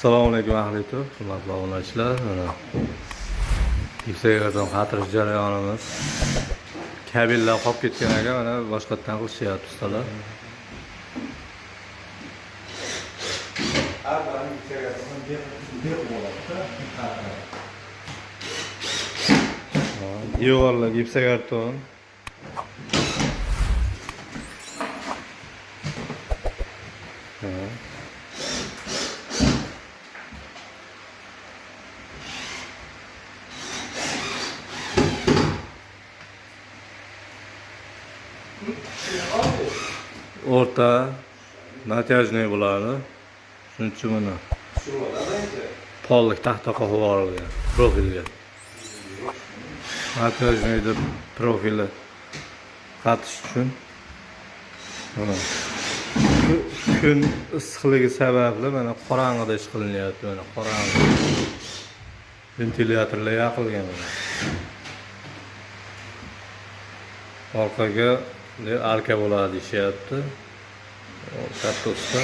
Assalomu alaykum ahli to'p, hurmatli obunachilar. Mana yuksak xatirish jarayonimiz. Kabellar qolib ketgan ekan, mana boshqatdan qilishyapti ustalar. Devorlar gipsa karton. O'rta натяжный bo'ladi. Shuncha buni pollik taxta qo'yib yuborilgan profilga. Натяжный deb profili qatish uchun kun issiqligi sababli mana qorong'ida ish qilinyapti mana qorong'i ventilyatorlar yoqilgan orqaga de- arka bo'ladi deyishyapti O, katta usta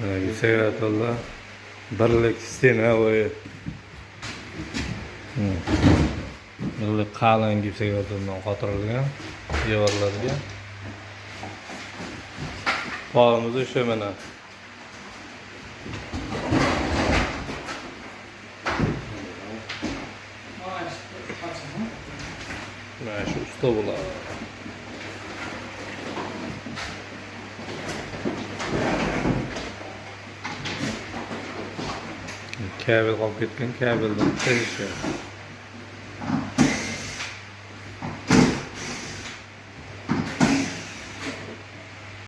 Mana yuksaklatorlar birlik stena bo'yi Hmm. birlik qalin yuksaklatordan qotirilgan devorlarga polimiz o'sha mana mana shu usta bo'ladi kabel qolib ketgan kabeldan chiqarishadi